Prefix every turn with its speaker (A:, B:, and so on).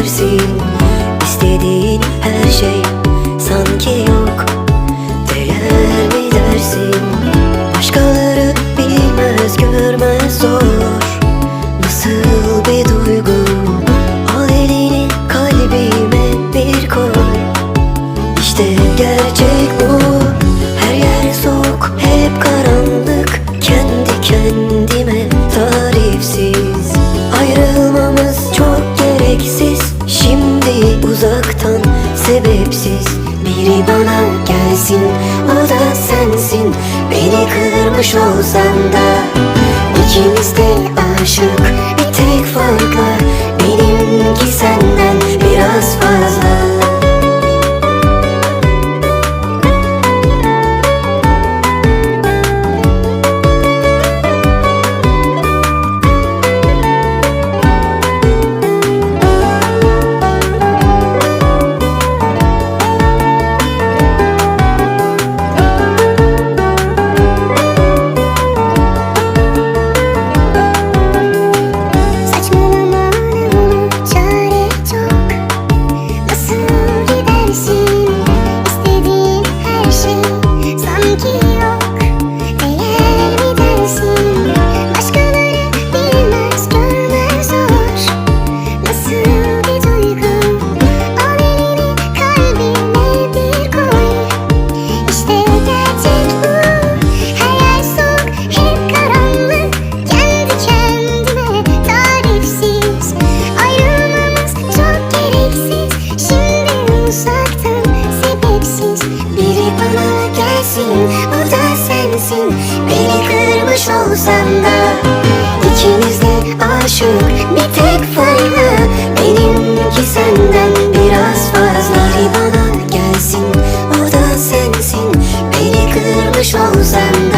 A: Versin istediğin her şey Sanki yok uzaktan sebepsiz Biri bana gelsin. O da sensin Beni kırmış olsan da. İkimiz de aşık
B: sensin Beni kırmış olsan da İkimiz aşık bir tek farklı Benimki senden biraz fazla.
A: Biri bana gelsin o da sensin. Beni kırmış olsan da